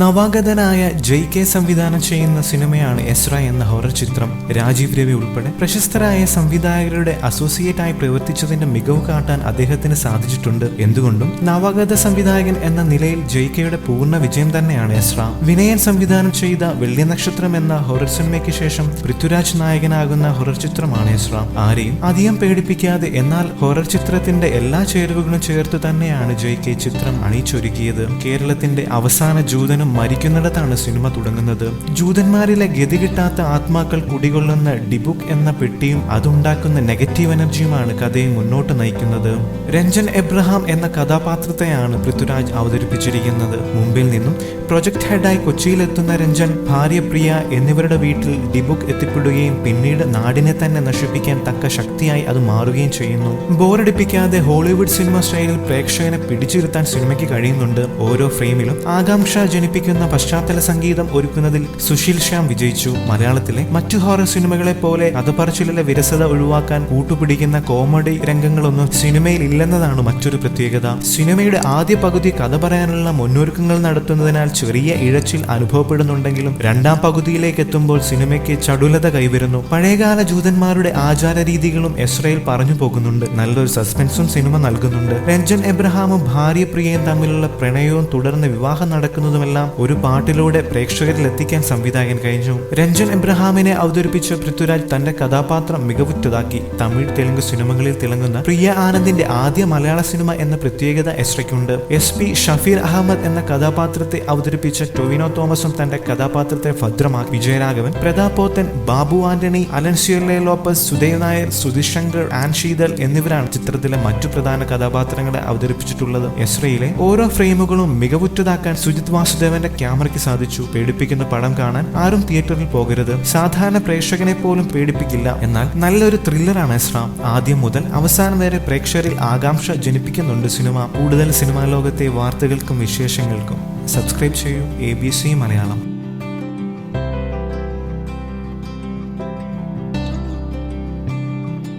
നവാഗതനായ ജയ് കെ സംവിധാനം ചെയ്യുന്ന സിനിമയാണ് എസ്ര എന്ന ഹൊറർ ചിത്രം. രാജീവ് രവി ഉൾപ്പെടെ പ്രശസ്തരായ സംവിധായകരുടെ അസോസിയേറ്റ് ആയി പ്രവർത്തിച്ചതിന്റെ മികവ് കാട്ടാൻ അദ്ദേഹത്തിന് സാധിച്ചിട്ടുണ്ട്. എന്തുകൊണ്ടും നവാഗത സംവിധായകൻ എന്ന നിലയിൽ ജയ് കെയുടെ പൂർണ വിജയം തന്നെയാണ് എസ്ര. വിനയൻ സംവിധാനം ചെയ്ത വെള്ളി നക്ഷത്രം എന്ന ഹൊറർ സിനിമയ്ക്ക് ശേഷം പൃഥ്വിരാജ് നായകനാകുന്ന ഹൊറർ ചിത്രമാണ് എസ്ര. ആരെയും അധികം പേടിപ്പിക്കാതെ എന്നാൽ ഹൊറർ ചിത്രത്തിന്റെ എല്ലാ ചേരുവകളും ചേർത്ത് തന്നെയാണ് ജയ് കെ ചിത്രം അണിയിച്ചൊരുക്കിയത്. കേരളത്തിന്റെ അവസാന ജൂതനും മരിക്കുന്നിടത്താണ് സിനിമ തുടങ്ങുന്നത്. ജൂതന്മാരിലെ ഗതി കിട്ടാത്ത ആത്മാക്കൾ കുടികൊള്ളുന്ന ഡിബുക്ക് എന്ന പെട്ടിയും അതുണ്ടാക്കുന്ന നെഗറ്റീവ് എനർജിയുമാണ് കഥയെ മുന്നോട്ട് നയിക്കുന്നത്. രഞ്ജൻ എബ്രഹാം എന്ന കഥാപാത്രത്തെയാണ് പൃഥ്വിരാജ് അവതരിപ്പിച്ചിരിക്കുന്നത്. മുംബൈയിൽ നിന്നും പ്രൊജക്ട് ഹെഡായി കൊച്ചിയിലെത്തുന്ന രഞ്ജൻ ഭാര്യ പ്രിയ എന്നിവരുടെ വീട്ടിൽ ഡിബുക്ക് എത്തിപ്പെടുകയും പിന്നീട് നാടിനെ തന്നെ നശിപ്പിക്കാൻ തക്ക ശക്തിയായി അത് മാറുകയും ചെയ്യുന്നു. ബോറടിപ്പിക്കാതെ ഹോളിവുഡ് സിനിമ സ്റ്റൈലിൽ പ്രേക്ഷകനെ പിടിച്ചിരുത്താൻ സിനിമയ്ക്ക് കഴിയുന്നുണ്ട്. ഓരോ ഫ്രെയിമിലും ആകാംക്ഷ ജനിപ്പിക്കുന്ന പശ്ചാത്തല സംഗീതം ഒരുക്കുന്നതിൽ സുശീൽ ശ്യാം വിജയിച്ചു. മലയാളത്തിലെ മറ്റു ഹൊറർ സിനിമകളെ പോലെ കഥപറച്ചിലിലെ വിരസത ഒഴിവാക്കാൻ കൂട്ടുപിടിക്കുന്ന കോമഡി രംഗങ്ങളൊന്നും സിനിമയിൽ ഇല്ലെന്നതാണ് മറ്റൊരു പ്രത്യേകത. സിനിമയുടെ ആദ്യ പകുതി കഥ പറയാനുള്ള മുന്നൊരുക്കങ്ങൾ നടത്തുന്നതിനാൽ ചെറിയ ഇഴച്ചിൽ അനുഭവപ്പെടുന്നുണ്ടെങ്കിലും രണ്ടാം പകുതിയിലേക്ക് എത്തുമ്പോൾ സിനിമയ്ക്ക് ചടുലത കൈവരുന്നു. പഴയകാല ജൂതന്മാരുടെ ആചാര രീതികളും എസ്രയിൽ പറഞ്ഞു പോകുന്നുണ്ട്. നല്ലൊരു സസ്പെൻസും സിനിമ നൽകുന്നുണ്ട്. രഞ്ജൻ എബ്രഹാമും ഭാര്യ പ്രിയയും തമ്മിലുള്ള പ്രണയവും തുടർന്ന് വിവാഹം നടക്കുന്നതുമെല്ലാം ഒരു പാട്ടിലൂടെ പ്രേക്ഷകരിൽ എത്തിക്കാൻ സംവിധായകൻ കഴിഞ്ഞു. രഞ്ജൻ എബ്രഹാമിനെ അവതരിപ്പിച്ച പൃഥ്വിരാജ് തന്റെ കഥാപാത്രം മികവുറ്റതാക്കി. തമിഴ് തെലുങ്ക് സിനിമകളിൽ തിളങ്ങുന്ന പ്രിയ ആനന്ദിന്റെ ആദ്യ മലയാള സിനിമ എന്ന പ്രത്യേകത എസ്രയ്ക്കുണ്ട് എസ് പി ഷഫീർ അഹമ്മദ് എന്ന കഥാപാത്രത്തെ അവതരിപ്പിച്ച ടൊവിനോ തോമസും തന്റെ കഥാപാത്രത്തെ ഭദ്രമാക്കി. വിജയരാഘവൻ പ്രതാപോത്തൻ ബാബു ആന്റണി അലൻസിയർലെ ലോപ്പസ് സുധൈവ് നായർ സുധിശങ്കർ ആൻ ശീതൽ എന്നിവരാണ് ചിത്രത്തിലെ മറ്റു പ്രധാന കഥാപാത്രങ്ങളെ അവതരിപ്പിച്ചിട്ടുള്ളത്. എസ്രയിലെ ഓരോ ഫ്രെയിമുകളും മികവുറ്റതാക്കാൻ സുജിത് വാസുദേവന്റെ ക്യാമറയ്ക്ക് സാധിച്ചു. പേടിപ്പിക്കുന്ന പടം കാണാൻ ആരും തിയേറ്ററിൽ പോകരുത്. സാധാരണ പ്രേക്ഷകനെ പോലും പേടിപ്പിക്കില്ല. എന്നാൽ നല്ലൊരു ത്രില്ലറാണ് എസ്രാം ആദ്യം മുതൽ അവസാനം വരെ പ്രേക്ഷകരിൽ ആകാംക്ഷ ജനിപ്പിക്കുന്നുണ്ട് സിനിമ. കൂടുതൽ സിനിമാ ലോകത്തെ വാർത്തകൾക്കും വിശേഷങ്ങൾക്കും സബ്സ്ക്രൈബ് ചെയ്യൂ. A B C Malayalam.